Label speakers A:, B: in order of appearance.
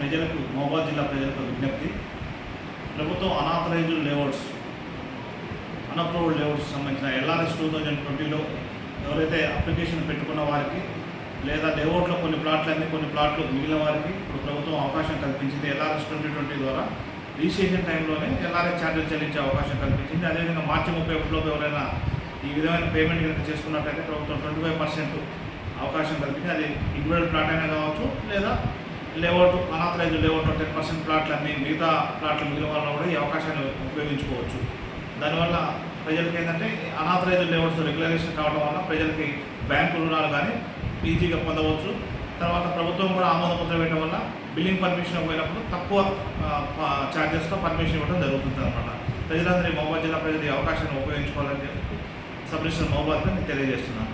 A: ప్రజలకు మహబాద్ జిల్లా ప్రజలకు విజ్ఞప్తి. ప్రభుత్వం అనాథరైజ్డ్ లేఅవుట్స్ అన్అప్రూవ్డ్ లేఅవుట్స్ సంబంధించిన ఎల్ఆర్ఎస్ టూ థౌజండ్ ట్వంటీలో ఎవరైతే అప్లికేషన్ పెట్టుకున్న వారికి లేదా లేఅవుట్లో కొన్ని ప్లాట్లన్నీ కొన్ని ప్లాట్లు మిగిలిన వారికి ఇప్పుడు ప్రభుత్వం అవకాశం కల్పించింది. ఎల్ఆర్ఎస్ ట్వంటీ ట్వంటీ ద్వారా రిజిస్ట్రేషన్ టైంలోనే ఎల్ఆర్ఎస్ ఛార్జీలు చెల్లించే అవకాశం కల్పించింది. అదేవిధంగా మార్చి ముప్పై ఒకటిలో ఎవరైనా ఈ విధమైన పేమెంట్ కనుక చేసుకున్నట్టయితే ప్రభుత్వం ట్వంటీ ఫైవ్ పర్సెంట్ అవకాశం కల్పించింది. అది ఇండివిజువల్ ప్లాట్ అయినా కావచ్చు లేదా layout unauthorised layout ten percent ప్లాట్లు అన్ని మిగతా ప్లాట్లు మిగిలిన వాళ్ళు కూడా ఈ అవకాశాన్ని ఉపయోగించుకోవచ్చు. దానివల్ల ప్రజలకి ఏంటంటే అనాథరైజ్ లేఅవుట్స్ రెగ్యులరేషన్ కావడం వల్ల ప్రజలకి బ్యాంకు రుణాలు కానీ ఈజీగా పొందవచ్చు. తర్వాత ప్రభుత్వం కూడా ఆమోద ముద్ర వేయడం వల్ల బిల్లింగ్ పర్మిషన్ పోయినప్పుడు తక్కువ ఛార్జెస్తో పర్మిషన్ ఇవ్వడం జరుగుతుంది అనమాట ప్రజలందరూ మహబాద్ జిల్లా ప్రజలు ఈ అవకాశాన్ని ఉపయోగించుకోవాలని చెప్పి సబ్మిషన్ మహబాద్గా నేను తెలియజేస్తున్నాను.